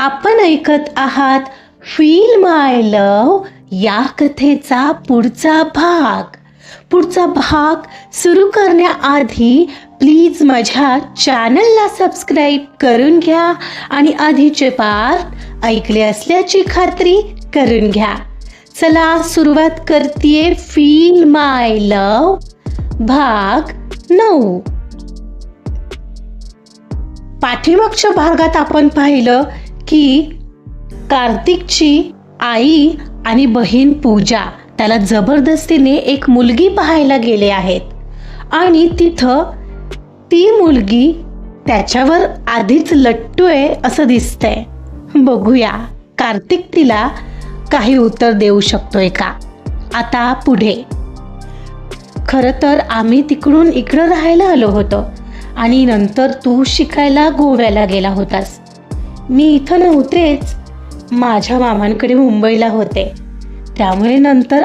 आपण ऐकत आहात फील माय लव या कथेचा पुढचा भाग. पुढचा भाग सुरू करण्याआधी प्लीज माझ्या चॅनलला सबस्क्राईब करून घ्या आणि आधीचे पार्ट ऐकले असल्याची खात्री करून घ्या. चला सुरुवात करते फील माय लव भाग नऊ. पाठीमागच्या भागात आपण पाहिलं की कार्तिकची आई आणि बहीण पूजा त्याला जबरदस्तीने एक मुलगी पाहायला गेले आहेत. आणि तिथं ती मुलगी त्याच्यावर आधीच लट्टू आहे असं दिसतंय. बघूया कार्तिक तिला काही उत्तर देऊ शकतोय का? आता पुढे. खरं तर आम्ही तिकडून इकडं राहायला आलो होतो आणि नंतर तू शिकायला गोव्याला गेला होतास. मी इथं नव्हतेच. माझ्या मामांकडे मुंबईला होते. त्यामुळे नंतर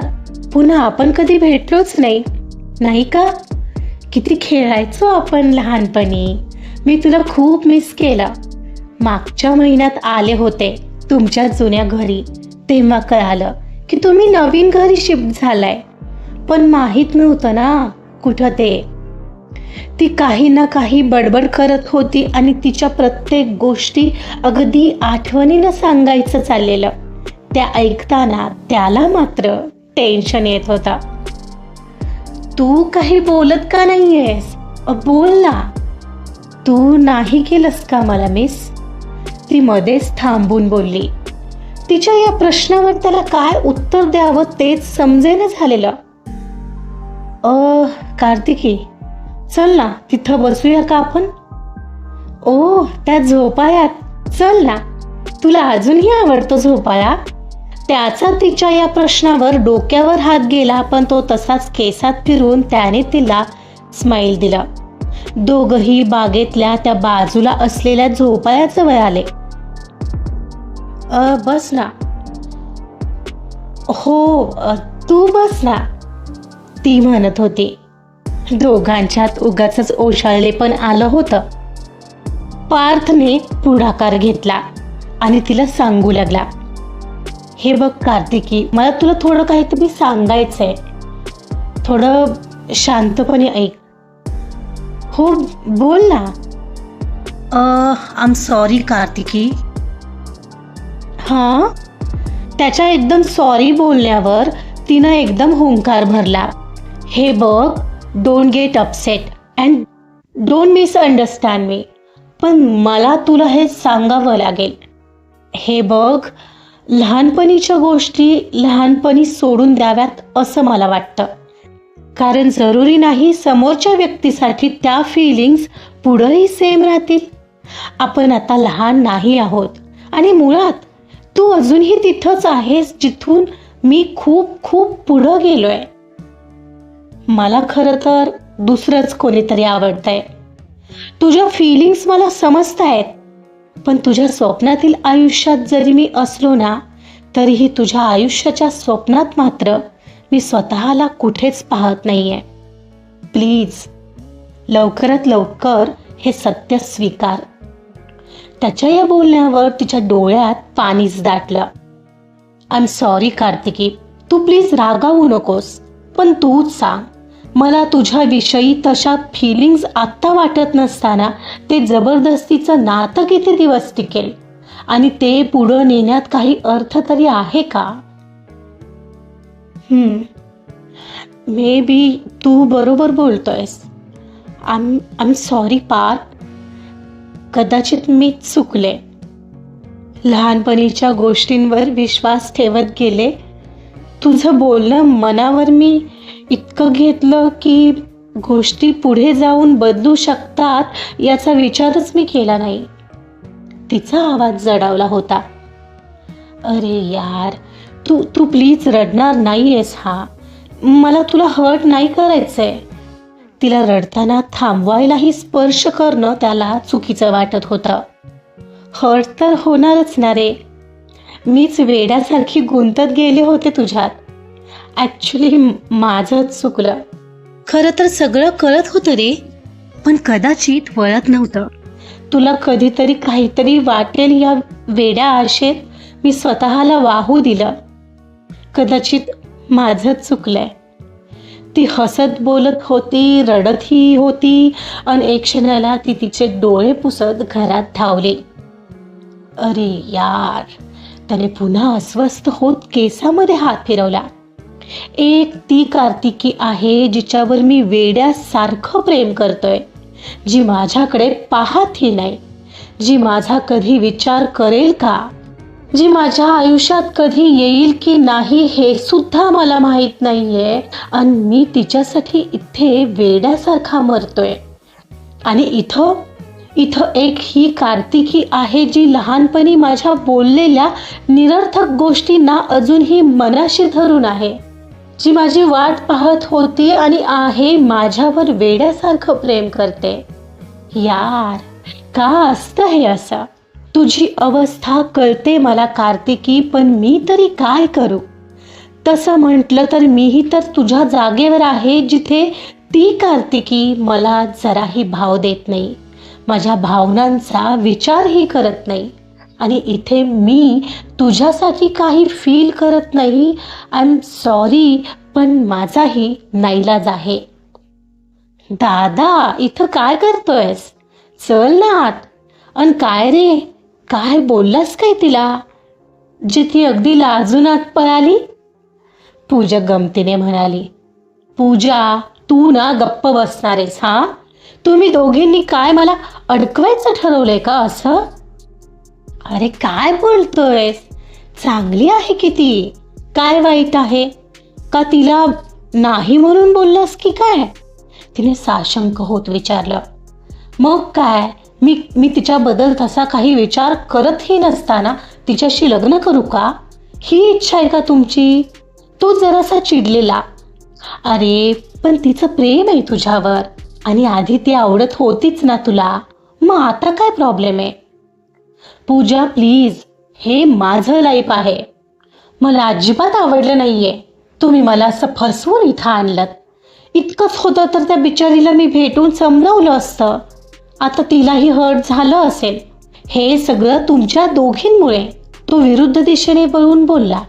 पुन्हा आपण कधी भेटलोच नाही. नाही का? किती खेळायचो आपण लहानपणी. मी तुला खूप मिस केलं. मागच्या महिन्यात आले होते तुमच्या जुन्या घरी. तेव्हा कळालं की तुम्ही नवीन घरी शिफ्ट झालाय. पण माहीत नव्हतं ना कुठं ते. ती काही ना काही बडबड करत होती आणि तिच्या प्रत्येक गोष्टी अगदी आठवणीनं सांगायचं चाललेलं. त्या ऐकताना त्याला मात्र टेन्शन येत होता. तू काही बोलत का नाहीयेस? बोल ना. तू नाही केलंस का मला मिस? ती मध्येच थांबून बोलली. तिच्या या प्रश्नावर त्याला काय उत्तर द्यावं तेच समजेन झालेलं. अ कार्तिकी चल ना तिथं बसूया का आपण? ओ त्या झोपाळ्यात. चल ना तुला अजूनही आवडतो झोपाळा? त्याचा तिच्या या प्रश्नावर डोक्यावर हात गेला पण तो तसाच केसात फिरून त्याने तिला स्माईल दिला. दोघही बागेतल्या त्या बाजूला असलेल्या झोपाळ्याजवळ आले. अ, बस ना. हो तू बस ना ती म्हणत होती. दोघांच्यात उगाच ओशाळले पण आलं होतं. पार्थने पुढाकार घेतला आणि तिला सांगू लागला हे बघ कार्तिकी मला तुला थोडं काहीतरी सांगायचंय. थोडं शांतपणे ऐक. हो बोल ना. I am sorry Kartiki. हां? त्याच्या एकदम सॉरी बोलण्यावर तिनं एकदम हुंकार भरला. हे बघ don't get upset and don't misunderstand मी पण मला तुला हे सांगावं लागेल. हे बघ लहानपणीच्या गोष्टी लहानपणी सोडून द्याव्यात असं मला वाटतं. कारण जरुरी नाही समोरच्या व्यक्तीसाठी त्या फिलिंग्स पुढंही सेम राहतील. आपण आता लहान नाही आहोत. आणि मुळात तू अजूनही तिथंच आहेस जिथून मी खूप खूप पुढं गेलो आहे मला खरं तर दुसरंच कोणीतरी आवडतंय. तुझ्या फिलिंग्स मला समजत आहेत पण तुझ्या स्वप्नातील आयुष्यात जरी मी असलो ना तरीही तुझ्या आयुष्याच्या स्वप्नात मात्र मी स्वतःला कुठेच पाहत नाहीये. प्लीज लवकरात लवकर हे सत्य स्वीकार. त्याच्या या बोलण्यावर तिच्या डोळ्यात पाणीच दाटलं. I am sorry Kartiki. Tu please रागावू नकोस पण तूच सांग. मला तुझ्याविषयी तशा फिलिंग्स आत्ता वाटत नसताना ते जबरदस्तीचं नातं किती दिवस टिकेल? आणि ते पुढं नेण्यात काही अर्थ तरी आहे का? मे बी तू बरोबर बोलतोयस. आम आम सॉरी पार्थ. कदाचित मीच चुकले. लहानपणीच्या गोष्टींवर विश्वास ठेवत गेले. तुझं बोलणं मनावर मी इतकं घेतलं की गोष्टी पुढे जाऊन बदलू शकतात याचा विचारच मी केला नाही. तिचा आवाज जडावला होता. अरे यार तू तू प्लीज रडणार नाही आहेस हा. मला तुला हर्ट नाही करायचंय. तिला रडताना थांबवायलाही स्पर्श करणं त्याला चुकीचं वाटत होतं. हर्ट तर होणारच ना रे. मीच वेड्यासारखी गुंतत गेले होते तुझ्यात. ॲक्च्युली माझंच चुकलं. खरं तर सगळं कळत होतं रे पण कदाचित वळत नव्हतं. तुला कधीतरी काहीतरी वाटेल या वेड्या आशेत मी स्वतःला वाहू दिलं. कदाचित माझंच चुकलंय. ती हसत बोलत होती रडतही होती आणि एक क्षणाला ती तिचे डोळे पुसत घरात धावली. अरे यार त्याने पुन्हा अस्वस्थ होत केसामध्ये हात फिरवला. एक ती कार्तिकी आहे जिच्यावर मी वेड्यासारखं प्रेम करतोय जी माझ्याकडे पाहतही नाही जी माझा कधी विचार करेल का? जी माझ्या आयुष्यात कधी येईल की नाही हे सुद्धा मला माहीत नाहीये आणि मी तिच्यासाठी इथे वेड्यासारखा मरतोय. आणि इथं इथं एक ही कार्तिकी आहे जी लहानपणी माझ्या बोललेल्या निरर्थक गोष्टींना अजूनही मनाशी धरून आहे. जी माझी वाट पाहत होती आणि आहे माझ्यावर वेड्यासारखं प्रेम करते. यार का असतं हे असं? तुझी अवस्था कळते मला कार्तिकी पण मी तरी काय करू? तसं म्हटलं तर मीही तर तुझ्या जागेवर आहे जिथे ती कार्तिकी मला जराही भाव देत नाही. माझ्या भावनांचा विचारही करत नाही. आणि इथे मी तुझ्यासाठी काही फील करत नाही. आय एम सॉरी पण माझाही नाईलाज आहे. दादा इथं काय करतोयस? चल ना आत. अन काय रे? काय बोललास काय तिला? जे ती अगदी लाजून आत पळाली? पूजा गमतीने म्हणाली पूजा तू ना गप्प बसणार आहेस हा? तुम्ही दोघींनी काय मला अडकवायचं ठरवलंय का असं? अरे काय बोलतोयस? चांगली आहे की ती? काय वाईट आहे? का तिला नाही म्हणून बोललास की काय? तिने साशंक होत विचारलं. मग काय? मी मी तिच्याबद्दल तसा काही विचार करतही नसताना तिच्याशी लग्न करू का? ही इच्छा आहे का तुमची? तो जरासा चिडलेला. अरे पण तिचं प्रेम आहे तुझ्यावर. आणि आधी ती आवडत होतीच ना तुला. मग आता काय प्रॉब्लेम आहे? पूजा प्लीज हे माझं लाईफ आहे. मला अजिबात आवडलं नाहीये. तुम्ही मला असं फसवून इथं आणलं इतकंच होतं तर त्या बिचारीला मी भेटून समजावलं असतं. आता तिलाही हर्ट झालं असेल. हे सगळं तुमच्या दोघींमुळे. तो विरुद्ध दिशेने वळून बोलला.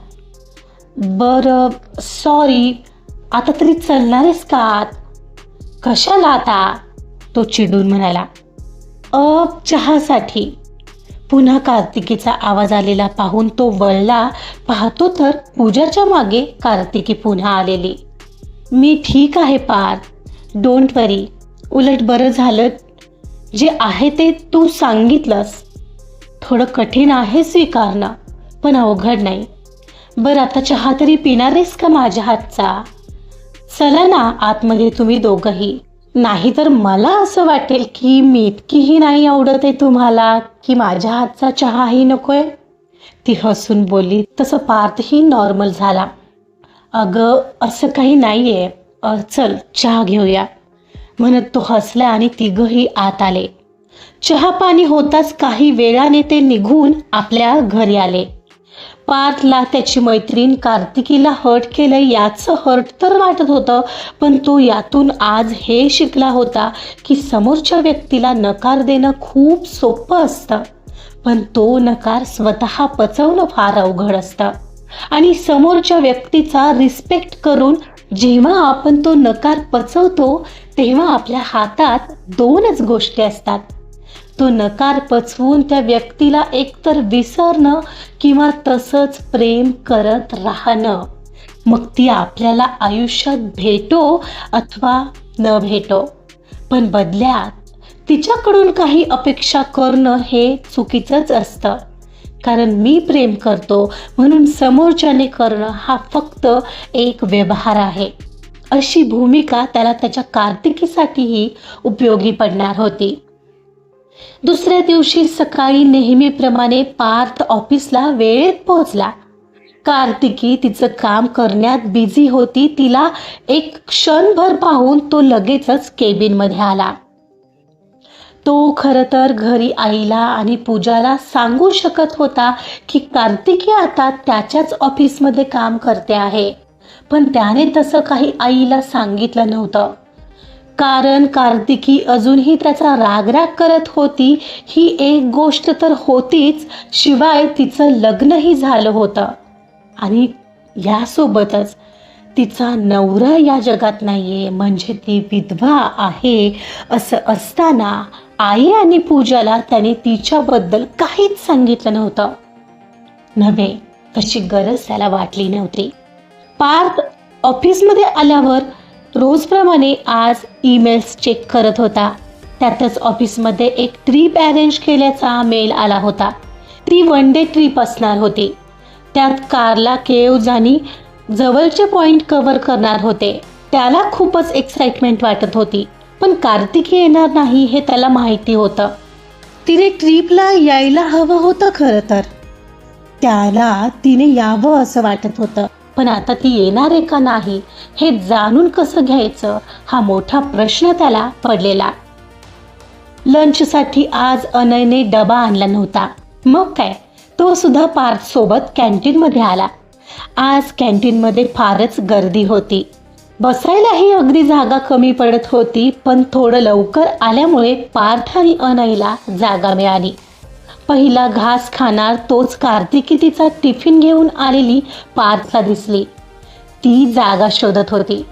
बरं सॉरी आता तरी चलणारेस का आत? कशाला आता? तो चिडून म्हणाला. अ चहासाठी. पुन्हा कार्तिकीचा आवाज आलेला पाहून तो वळला. पाहतो तर पूजाच्या मागे कार्तिकी पुन्हा आलेली. मी ठीक आहे पार. डोंट वरी उलट बरं झालं. जे आहे ते तू सांगितलंस. थोडं कठीण आहे स्वीकारणं पण अवघड नाही. बरं आता चहा तरी पिणारेस का माझ्या हातचा? चला ना आतमध्ये तुम्ही दोघंही. नाही तर मला असं वाटेल की मी इतकीही नाही आवडत आहे तुम्हाला की माझ्या हातचा चहाही नकोय? ती हसून बोलली तसं पार्थही नॉर्मल झाला. अगं असं काही नाही आहे चल चहा घेऊया. म्हणत तो हसला आणि तिघंही आत आले. चहा पाणी होताच काही वेळाने ते निघून आपल्या घरी आले. पार्थला त्याची मैत्रीण कार्तिकीला हर्ट केलं याचं हर्ट तर वाटत होतं पण तो यातून आज हे शिकला होता की समोरच्या व्यक्तीला नकार देणं खूप सोपं असतं. पण तो नकार स्वतः पचवणं फार अवघड असतं. आणि समोरच्या व्यक्तीचा रिस्पेक्ट करून जेव्हा आपण तो नकार पचवतो तेव्हा आपल्या हातात दोनच गोष्टी असतात. तो नकार पचवून त्या व्यक्तीला एकतर विसरणं किंवा तसंच प्रेम करत राहणं. मग ती आपल्याला आयुष्यात भेटो अथवा न भेटो. पण बदल्यात तिच्याकडून काही अपेक्षा करणं हे चुकीचंच असतं. कारण मी प्रेम करतो म्हणून समोरच्याने करणं हा फक्त एक व्यवहार आहे. अशी भूमिका त्याला त्याच्या कार्तिकीसाठीही उपयोगी पडणार होती. दुसऱ्या दिवशी सकाळी नेहमीप्रमाणे पार्थ ऑफिसला वेळेत पोहोचला. कार्तिकी तिचं काम करण्यात बिझी होती तिला एक क्षणभर पाहून तो लगेचच केबिनमध्ये आला. तो खरं तर घरी आईला आणि पूजाला सांगू शकत होता की कार्तिकी आता त्याच्याच ऑफिसमध्ये काम करते आहे. पण त्याने तसं काही आईला सांगितलं नव्हतं. कारण कार्तिकी अजूनही त्याचा रागराग करत होती. ही एक गोष्ट तर होतीच शिवाय तिचं लग्नही झालं होतं. आणि यासोबतच तिचा नवरा या जगात नाही आहे म्हणजे ती विधवा आहे असं असताना आई आणि पूजाला त्याने तिच्याबद्दल काहीच सांगितलं नव्हतं. नव्हे तशी गरज त्याला वाटली नव्हती. पार्थ ऑफिसमध्ये आल्यावर रोजप्रमाणे आज ईमेल्स चेक करत होता. त्यातच ऑफिसमध्ये एक ट्रीप अरेंज केल्याचा मेल आला होता. ती वन डे ट्रीप असणार होती. त्यात कारला केव्ज आणि जवळचे पॉईंट कव्हर करणार होते. त्याला खूपच एक्साइटमेंट वाटत होती पण कार्तिकी येणार नाही हे त्याला माहिती होतं. तिने ट्रीपला यायला हवं होतं खरं तर. त्याला तिने यावं असं वाटत होतं. पण आता ती येणार आहे का नाही हे जाणून कसं घ्यायचं हा मोठा प्रश्न त्याला पडलेला. लंचसाठी आज अनयने डबा आणला नव्हता. मग काय? तो सुद्धा पार्थ सोबत कॅन्टीनमध्ये आला. आज कॅन्टीनमध्ये फारच गर्दी होती. बसायलाही अगदी जागा कमी पडत होती पण थोडं लवकर आल्यामुळे पार्थ आणि अनयला जागा मिळाली. पहिला घास खाणार तोच कार्तिकी तिचा टिफिन घेऊन आलेली पार्थला दिसली. ती जागा शोधत होती.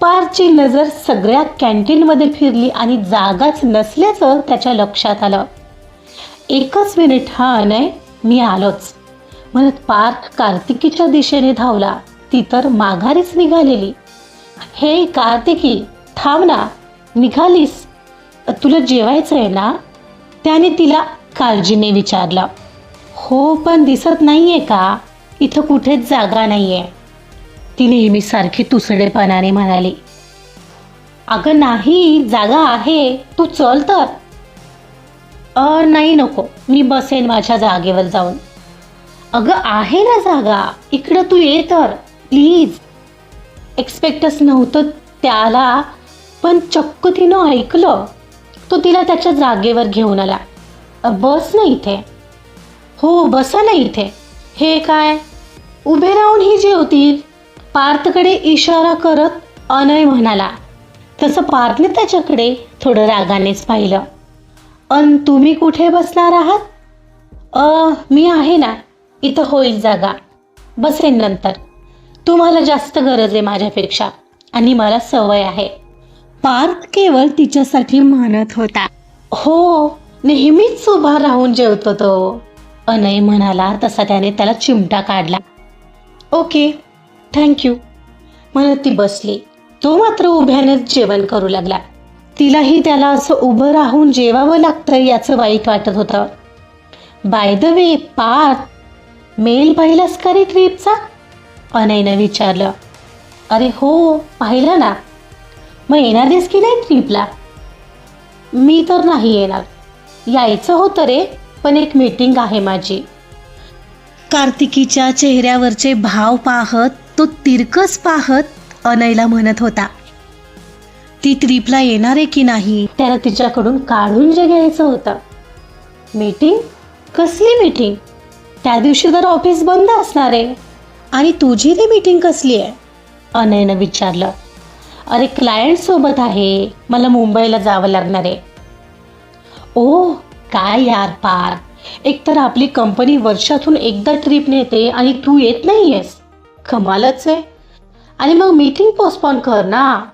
पार्थची नजर सगळ्या कॅन्टीनमध्ये फिरली आणि जागाच नसल्याचं त्याच्या लक्षात आलं. एकच मिनिट हा अनय मी आलोच. म्हणत पार्थ कार्तिकीच्या दिशेने धावला. ती तर माघारीच निघालेली. हे कार्तिकी थांब ना निघालीस. तुला जेवायचं आहे ना? त्याने तिला काळजीने विचारलं हो पण दिसत नाहीये का? इथं कुठेच जागा नाहीये. ती नेहमीसारखी तुसडेपणाने म्हणाली अगं नाही जागा आहे तू चल तर. अ नाही नको मी बसेन माझ्या जागेवर जाऊन. अगं आहे ना जागा इकडं तू ये तर प्लीज. एक्सपेक्टच नव्हतं त्याला पण चक्क तिनं ऐकलं तो तिला त्याच्या जागेवर घेऊन आला. बस ना इथे. हो बसा ना इथे. हे काय? उभे राहून ही जेवतील पार्थकडे इशारा करत अनय म्हणाला. तसं पार्थने त्याच्याकडे थोडं रागानेच पाहिलं. अन तुम्ही कुठे बसणार आहात? अ मी आहे ना. इथं होईल जागा. बसेन नंतर. तुम्हाला जास्त गरज आहे माझ्यापेक्षा. आणि मला सवय आहे. पार्थ केवळ तिच्यासाठी म्हणत होता. हो नेहमीच उभा राहून जेवतो तो. अनय म्हणाला तसा त्याने त्याला चिमटा काढला. ओके थँक्यू म्हणत ती बसली. तो मात्र उभ्यानेच जेवण करू लागला. तिलाही त्याला असं उभं राहून जेवावं लागतं याचं वाईट वाटत होतं. By the way Parth mail पाहिलास का रे ट्रीपचा? अनयनं विचारलं. अरे हो पाहिलं ना. मग येणार आहेस की नाही ट्रीपला? मी तर नाही येणार. यायचं होतं रे पण एक मीटिंग आहे माझी. कार्तिकीच्या चेहऱ्यावरचे भाव पाहत तो तिरकस पाहत अनयला म्हणत होता ती ट्रीपला येणार आहे की नाही? त्याला तिच्याकडून काढून जे घ्यायचं होतं. मीटिंग कसली मीटिंग त्या दिवशी तर ऑफिस बंद असणार आहे. आणि तुझी ती मीटिंग कसली आहे? अनयनं विचारलं. अरे क्लायंट सोबत आहे. मला मुंबईला जावं लागणार आहे. ओ काय यार पार. एकतर आपली कंपनी वर्षातून एकदा ट्रिप नेते आणि तू येत नाही आहेस कमालच आहे. आणि मग मीटिंग पोस्टपॉन कर ना.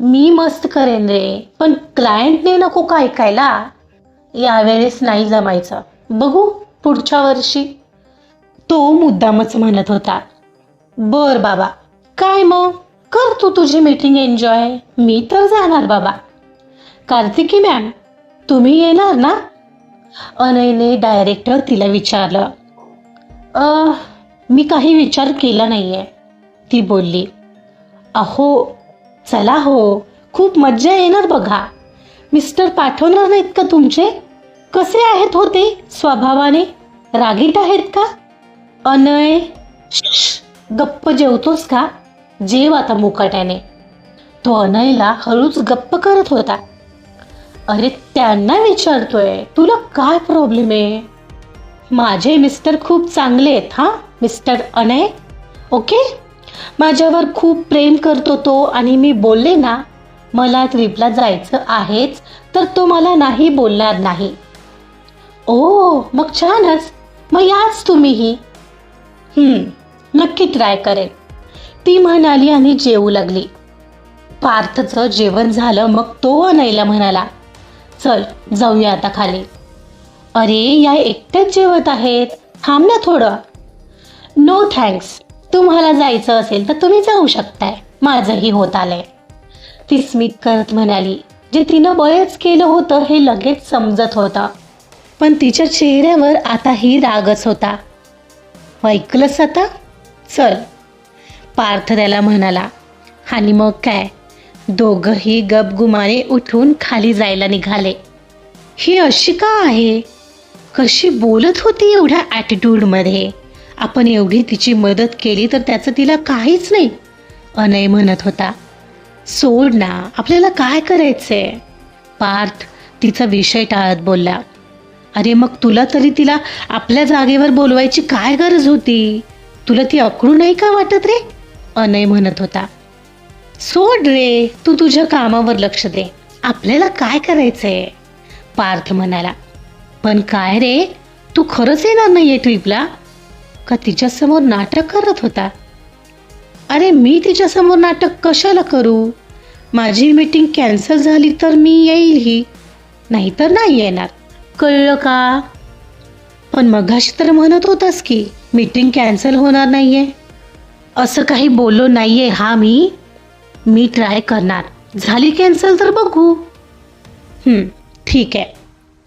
मी मस्त करेन रे पण क्लायंटने नको का ऐकायला? यावेळेस नाही जमायचं. बघू पुढच्या वर्षी. तो मुद्दामच म्हणत होता. बर बाबा. काय मग? कर तू तुझी मीटिंग एन्जॉय मी तर जाणार बाबा. कार्तिकी मॅम तुम्ही येणार ना? अनयने डायरेक्टर तिला विचारलं. अ मी काही विचार केला नाहीये ती बोलली. अहो चला हो खूप मज्जा येणार बघा. मिस्टर पाठवणार नाहीत का तुमचे? कसे आहेत होते स्वभावाने? रागीट आहेत का? अनय गप्प जेवतोस का? जेव आता मुकाट्याने. तो अनयला हळूच गप्प करत होता. अरे त्यांना विचारतोय तुला काय प्रॉब्लेम आहे? माझे मिस्टर खूप चांगले आहेत हां? मिस्टर अनय? ओके? माझ्यावर खूप प्रेम करतो तो आणि मी बोलले ना मला ट्रिपला जायचं आहेच तर तो मला नाही बोलणार नाही. ओ मग छानच. मग याच तुम्हीही. नक्की ट्राय करेन. ती म्हणाली आणि जेवू लागली. पार्थचं जेवण झालं मग तो अनयला म्हणाला चल जाऊया आता खाली. अरे या एकट्याच जेवत आहेत. थांब ना थोडं. नो थँक्स तुम्हाला जायचं असेल तर तुम्ही जाऊ शकताय. माझंही होत आलंय. ती स्मित करत म्हणाली जे तिनं बळच केलं होतं हे लगेच समजत होतं. पण तिच्या चेहऱ्यावर आताही रागच होता. ऐकलंस आता? चल. पार्थ त्याला म्हणाला आणि मग काय? दोघंही गपगुमाने उठून खाली जायला निघाले. ही अशी का आहे? कशी बोलत होती एवढ्या ॲटिट्यूडमध्ये आपण एवढी तिची मदत केली तर त्याचं तिला काहीच नाही अनय म्हणत होता. सोड ना आपल्याला काय करायचंय? पार्थ तिचा विषय टाळत बोलला. अरे मग तुला तरी तिला आपल्या जागेवर बोलवायची काय गरज होती? तुला ती अकडू नाही का वाटत रे? अनय म्हणत होता. सोड रे तू तुझ्या कामावर लक्ष दे. आपल्याला काय करायचंय? पार्थ म्हणाला. पण काय रे तू खरंच येणार नाहीये ट्रिपला का तिच्यासमोर नाटक करत होता? अरे मी तिच्यासमोर नाटक कशाला करू? माझी मीटिंग कॅन्सल झाली तर मी येईलही नाहीतर नाही येणार. कळलं का? पण मघाशी तर म्हणत होतास की मीटिंग कॅन्सल होणार नाहीये. असं काही बोललो नाहीये हा मी? मी ट्राय करणार. झाली कॅन्सल तर बघू. ठीक आहे.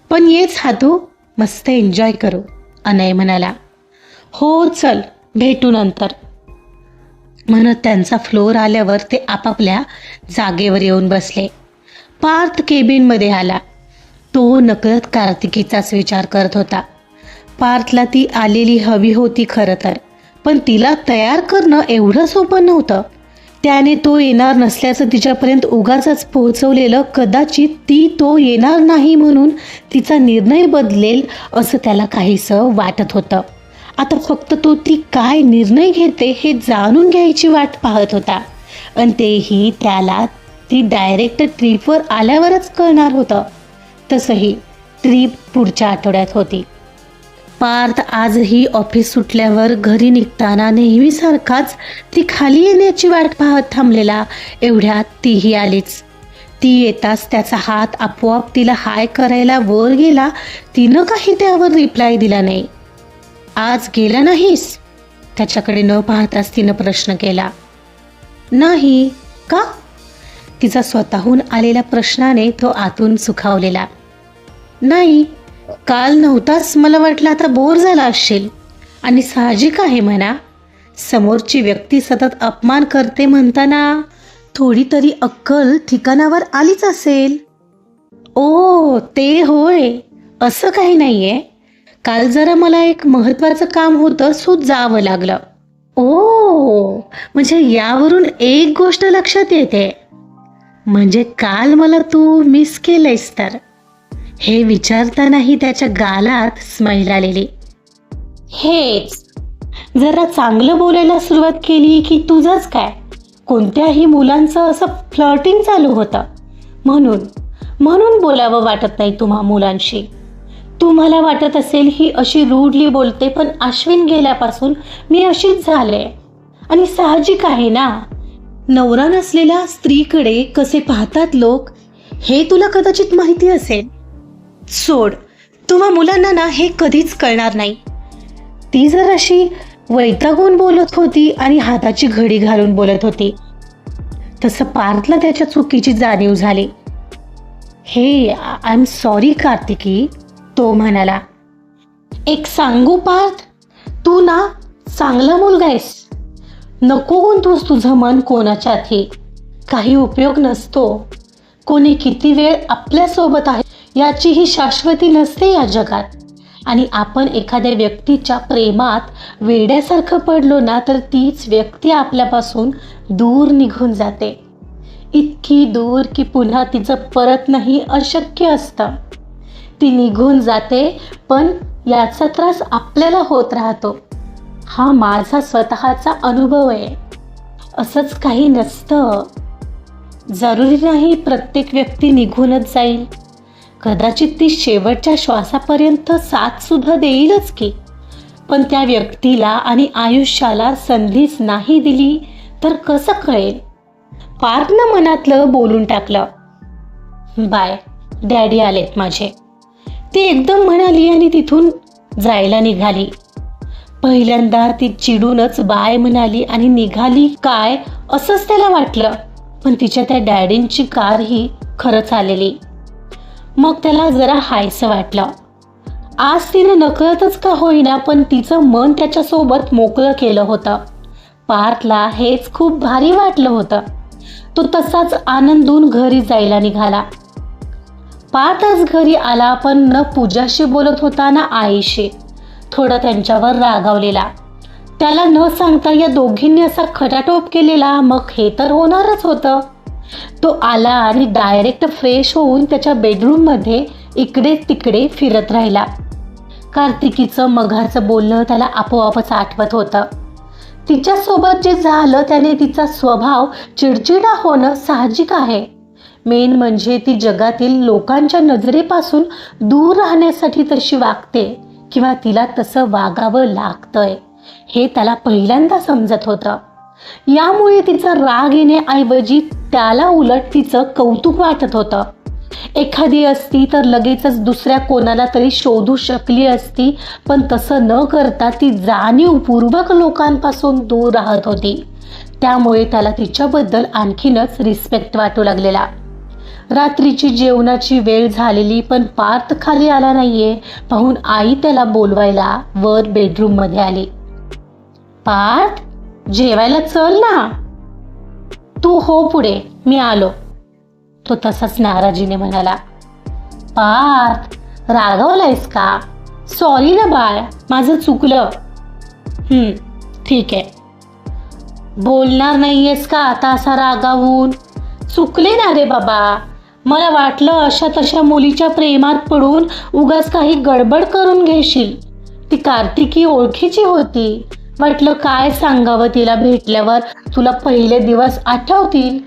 पण येच हा तू मस्त एन्जॉय करू अनय म्हणाला. हो चल भेटू नंतर. म्हणत त्यांचा फ्लोअर आल्यावर ते आपापल्या जागेवर येऊन बसले. पार्थ केबिनमध्ये आला. तो नकळत कार्तिकीचाच विचार करत होता. पार्थला ती आलेली हवी होती खरं तर पण तिला तयार करणं एवढं सोपं नव्हतं. त्याने तो येणार नसल्याचं तिच्यापर्यंत उगाचच पोहोचवलेलं कदाचित ती तो येणार नाही म्हणून तिचा निर्णय बदलेल असं त्याला काहीसं वाटत होतं. आता फक्त तो ती काय निर्णय घेते हे जाणून घ्यायची वाट पाहत होता. आणि तेही त्याला ती डायरेक्ट ट्रीपवर आल्यावरच कळणार होतं. तसंही ट्रीप पुढच्या आठवड्यात होती. पार्थ आजही ऑफिस सुटल्यावर घरी निघताना नेहमीसारखाच ती खाली येण्याची वाट पाहत थांबलेला. एवढ्यात तीही आलीच. ती येताच त्याचा हात आपोआप तिला हाय करायला वर गेला. तिनं काही त्यावर रिप्लाय दिला नाही. आज गेला नाहीस? त्याच्याकडे न पाहताच तिनं प्रश्न केला. नाही. का? तिचा स्वतःहून आलेल्या प्रश्नाने तो आतून सुखावलेला. नाही काल नव्हताच मला वाटलं आता बोर झाला असशील आणि साहजिक आहे म्हणा. समोरची व्यक्ती सतत अपमान करते म्हणताना थोडी तरी अक्कल ठिकाणावर आलीच असेल. ओ ते होय. असं काही नाही आहे काल जरा मला एक महत्वाचं काम होतं सो जावं लागलं. ओ म्हणजे यावरून एक गोष्ट लक्षात येते. म्हणजे काल मला तू मिस केलंयस तर. हे विचारतानाही त्याच्या गालात स्माईल आलेली. हेच. जरा चांगलं बोलायला सुरुवात केली की तुझंच काय? कोणत्याही मुलांचं असं फ्लर्टिंग चालू होतं. म्हणून म्हणून बोलावं वाटत नाही तुम्हा मुलांशी. तुम्हाला वाटत असेल ही अशी रूडली बोलते पण अश्विन गेल्यापासून मी अशीच झाले. आणि साहजिक आहे ना? नवरा नसलेल्या स्त्रीकडे कसे पाहतात लोक? हे तुला कदाचित माहिती असेल. सोड. तुम्हा मुलांना ना हे कधीच कळणार नाही. ती जर अशी वैतागून बोलत होती आणि हाताची घडी घालून बोलत होती तसं पार्थला त्याच्या चुकीची जाणीव झाली. हे आय एम सॉरी कार्तिकी तो म्हणाला. एक सांगू पार्थ? तू ना चांगला मुलगा आहेस. नको गुंतूस तुझं मन कोणाच्यातही काही उपयोग नसतो. कोणी किती वेळ आपल्यासोबत आहे याचीही शाश्वती नसते या जगात. आणि आपण एखाद्या व्यक्तीच्या प्रेमात वेड्यासारखं पडलो ना तर तीच व्यक्ती आपल्यापासून दूर निघून जाते. इतकी दूर की पुन्हा तिचं परत नाही अशक्य असतं. ती निघून जाते पण याचा त्रास आपल्याला होत राहतो. हा माझा स्वतःचा अनुभव आहे. असंच काही नसतं. जरुरी नाही प्रत्येक व्यक्ती निघूनच जाईल. कदाचित ती शेवटच्या श्वासापर्यंत साथ सुद्धा देईलच की. पण त्या व्यक्तीला आणि आयुष्याला संधीच नाही दिली तर कसं कळेल? पार्थनं मनातलं बोलून टाकलं. बाय डॅडी आलेत माझे. ती एकदम म्हणाली आणि तिथून जायला निघाली. पहिल्यांदा ती चिडूनच बाय म्हणाली आणि निघाली काय असंच त्याला वाटलं. पण तिच्या त्या डॅडींची कार ही खरंच आलेली. मग त्याला जरा हायसं वाटलं. आज तिनं नकळतच का होईना पण तिचं मन त्याच्यासोबत मोकळं केलं होतं. पार्थला हेच खूप भारी वाटलं होतं. तो तसाच आनंदून घरी जायला निघाला. पार्थच घरी आला पण न पूजाशी बोलत होता ना आईशी. थोडं त्यांच्यावर रागावलेला. त्याला न सांगता या दोघींनी असा खटाटोप केलेला मग हे तर होणारच होतं. तो आला आणि डायरेक्ट फ्रेश होऊन त्याच्या बेडरूममध्ये इकडे तिकडे फिरत राहिला. कार्तिकीचं मघाचं बोलणं त्याला आपोआपच आठवत होतं. तिच्यासोबत जे झालं त्याने तिचा स्वभाव चिडचिडा होणं साहजिक आहे. मेन म्हणजे ती जगातील लोकांच्या नजरेपासून दूर राहण्यासाठी तशी वागते किंवा तिला तसं वागावं लागतंय. हे त्याला पहिल्यांदा समजत होतं. यामुळे तिचा राग येण्याऐवजी त्याला उलट तिचं कौतुक वाटत होतं. एखादी असती तर लगेचच दुसऱ्या कोणाला तरी शोधू शकली असती पण तसं न करता ती जाणीवपूर्वक लोकांपासून दूर राहत होती. त्यामुळे त्याला तिच्याबद्दल आणखीनच रिस्पेक्ट वाटू लागलेला. रात्रीची जेवणाची वेळ झालेली पण पार्थ खाली आला नाहीये पाहून आई त्याला बोलवायला वर बेडरूममध्ये आली. पार्थ? जेवायला चल ना. तू हो पुढे मी आलो. तो तसाच नाराजीने म्हणाला पार्थ रागवलायस का? सॉरी ना बाळ माझं चुकलं. हम्म ठीक आहे. बोलणार नाहीयेस का आता असा रागावून? चुकले ना रे बाबा. मला वाटलं अशा तशा मुलीच्या प्रेमात पडून उगाच काही गडबड करून घेशील. ती कार्तिकी ओळखीची होती. वाटलं काय सांगावं तिला भेटल्यावर? तुला पहिले दिवस आठवतील.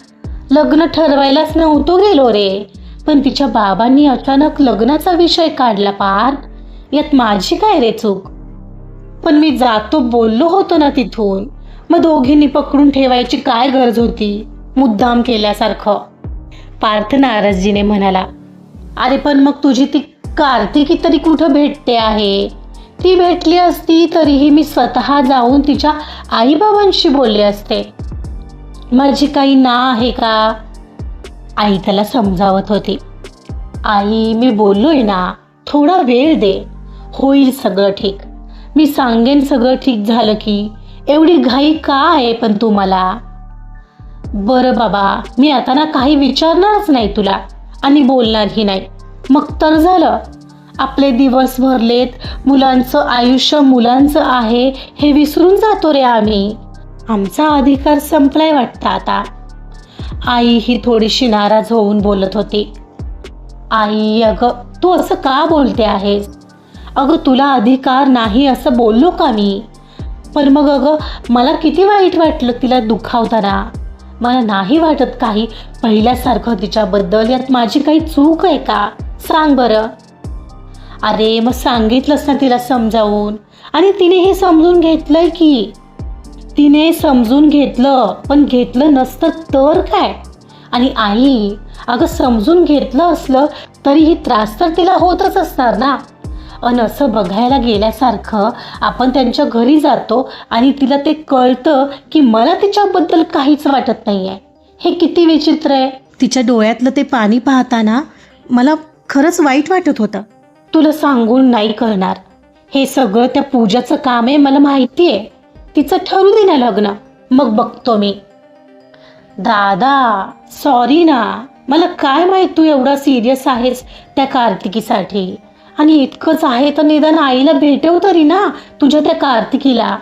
लग्न ठरवायलाच नव्हतो गेलो रे. पण तिच्या बाबांनी अचानक लग्नाचा विषय काढला पार. यात माझी काय रे चूक? पण मी जातो बोललो होतो ना तिथून. मग दोघींनी पकडून ठेवायची काय गरज होती? मुद्दाम केल्यासारखं. पार्थ नाराजीने म्हणाला अरे पण मग तुझी ती कार्तिकी तरी कुठं भेटते आहे? ती भेटली असती तरीही मी स्वतः जाऊन तिच्या आईबाबांशी बोलले असते. माझी काही ना आहे का? आई त्याला समजावत होती. आई मी बोललोय ना थोडा वेळ दे. होईल सगळं ठीक. मी सांगेन सगळं ठीक झालं की एवढी घाई का आहे पण तू मला? बरं बाबा मी आता ना काही विचारणारच नाही तुला आणि बोलणारही नाही. मग तर झालं. आपले दिवस भरलेत. मुलांचं आयुष्य मुलांचं आहे हे विसरून जातो रे आम्ही. आमचा अधिकार संपलाय वाटतं आता. आई ही थोडीशी नाराज होऊन बोलत होती. आई अगं तू असं का बोलते आहेस? अगं तुला अधिकार नाही असं बोललो का मी? पण मग अगं मला किती वाईट वाटलं तिला दुखावताना. मला नाही वाटत काही पहिल्यासारखं तिच्याबद्दल यात माझी काही चूक आहे का? सांग बरं. अरे मग सांगितलंच ना तिला समजावून. आणि तिने हे समजून घेतलंय की. तिने समजून घेतलं पण घेतलं नसतं तर काय? आणि आई अगं समजून घेतलं असलं तरीही त्रास तर तिला होतच असणार ना? अन असं बघायला गेल्यासारखं आपण त्यांच्या घरी जातो आणि तिला ते कळतं की मला तिच्याबद्दल काहीच वाटत नाही आहे हे किती विचित्र आहे. तिच्या डोळ्यातलं ते पाणी पाहताना मला खरंच वाईट वाटत होतं. तुला सांगून नाही करणार हे सगळं त्या पूजाचं काम आहे मला माहिती आहे. तिचं ठरू दे ना लग्न. मग बघतो मी. दादा सॉरी ना. मला काय माहीत तू एवढा सिरियस आहेस त्या कार्तिकीसाठी? आणि इतकंच आहे तर निदान आईला भेटव तरी ना तुझ्या त्या कार्तिकीला.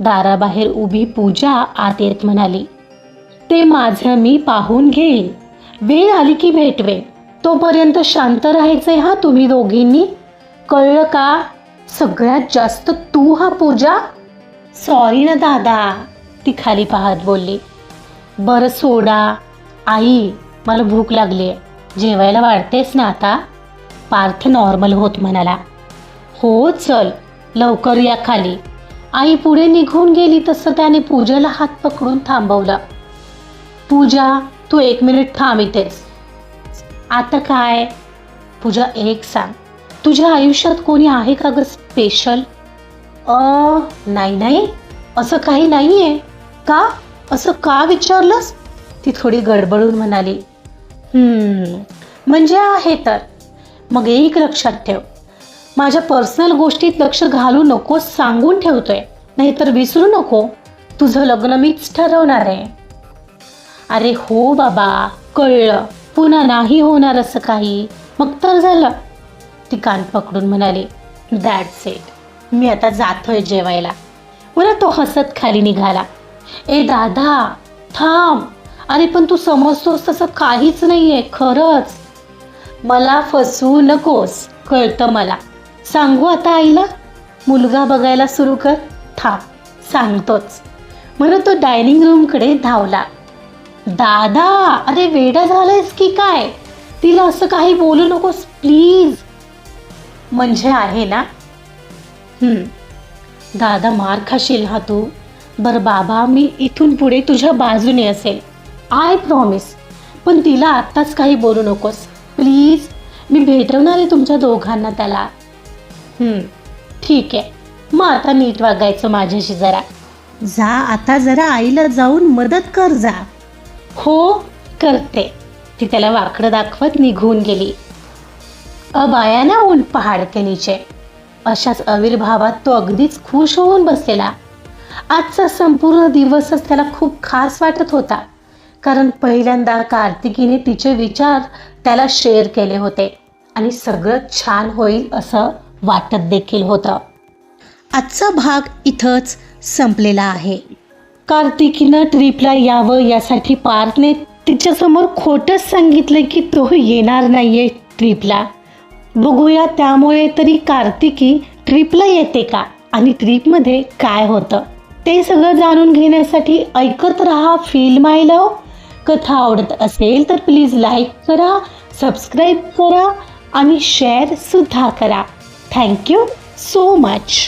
दाराबाहेर उभी पूजा आत येत म्हणाली ते माझं मी पाहून घेईन वेळ आली की भेटवे तोपर्यंत शांत राहायचंय हा तुम्ही दोघींनी? कळलं का? सगळ्यात जास्त तू हा पूजा? सॉरी ना दादा ती खाली पाहत बोलली. बरं सोडा. आई मला भूक लागली आहे. जेवायला वाढतेस ना आता? पार्थ नॉर्मल होत म्हणाला. हो चल लवकर या खाली. आई पुढे निघून गेली तसं त्याने पूजेला हात पकडून थांबवलं. पूजा तू एक मिनिट थांब आता काय? पूजा एक सांग. तुझ्या आयुष्यात कोणी आहे का ग स्पेशल अ नाही नाही. असं काही नाही आहे का? असं का विचारलंस? ती थोडी गडबडून म्हणाली. म्हणजे आहे तर. मग एक लक्षात ठेव. माझ्या पर्सनल गोष्टीत लक्ष घालू नको सांगून ठेवतोय. नाहीतर विसरू नको. तुझं लग्न मीच ठरवणार आहे. अरे हो बाबा कळलं. पुन्हा नाही होणार असं काही. मग तर झालं. ती कान पकडून म्हणाली दॅट्स इट मी आता जातोय जेवायला. मला तो हसत खाली निघाला. ए दादा थांब. अरे पण तू समजतोस तसं काहीच नाही आहे खरंच. मला फसवू नकोस कळतं मला. सांगू आता आईला? मुलगा बघायला सुरू कर. थांब सांगतोच. म्हणून तो डायनिंग रूमकडे धावला. दादा अरे वेडा झालायस की काय? तिला असं काही बोलू नकोस प्लीज. म्हणजे आहे ना? दादा मार खाशील हा तू. बरं बाबा मी इथून पुढे तुझ्या बाजूने असेल. आय प्रॉमिस पण तिला आत्ताच काही बोलू नकोस. प्लीज. मी भेटवणार आहे तुमच्या दोघांना त्याला. ठीक आहे. मग आता नीट वागायचं माझ्याशी जरा. जा आता जरा आईला जाऊन मदत कर जा. हो करते. ती त्याला वाकडं दाखवत निघून गेली. अबायाना ऊन पहाडते नीचे. अशाच आविर्भावात तो अगदीच खुश होऊन बसलेला. आजचा संपूर्ण दिवसच त्याला खूप खास वाटत होता. कारण पहिल्यांदा कार्तिकीने तिचे विचार त्याला शेअर केले होते. आणि सगळं छान होईल असं वाटत देखील होतं. आजचा भाग इथंच संपलेला आहे. कार्तिकीनं ट्रिपला यावं यासाठी पार्थने तिच्यासमोर खोटंच सांगितलं की तो येणार नाहीये ट्रिपला बघूया त्यामुळे तरी कार्तिकी ट्रिपला येते का आणि ट्रिपमध्ये काय होतं? ते सगळं जाणून घेण्यासाठी ऐकत राहा फील माय लव. कथा आवडत असेल तर प्लीज लाईक करा सबस्क्राईब करा आणि शेअर सुद्धा करा. Thank you so much.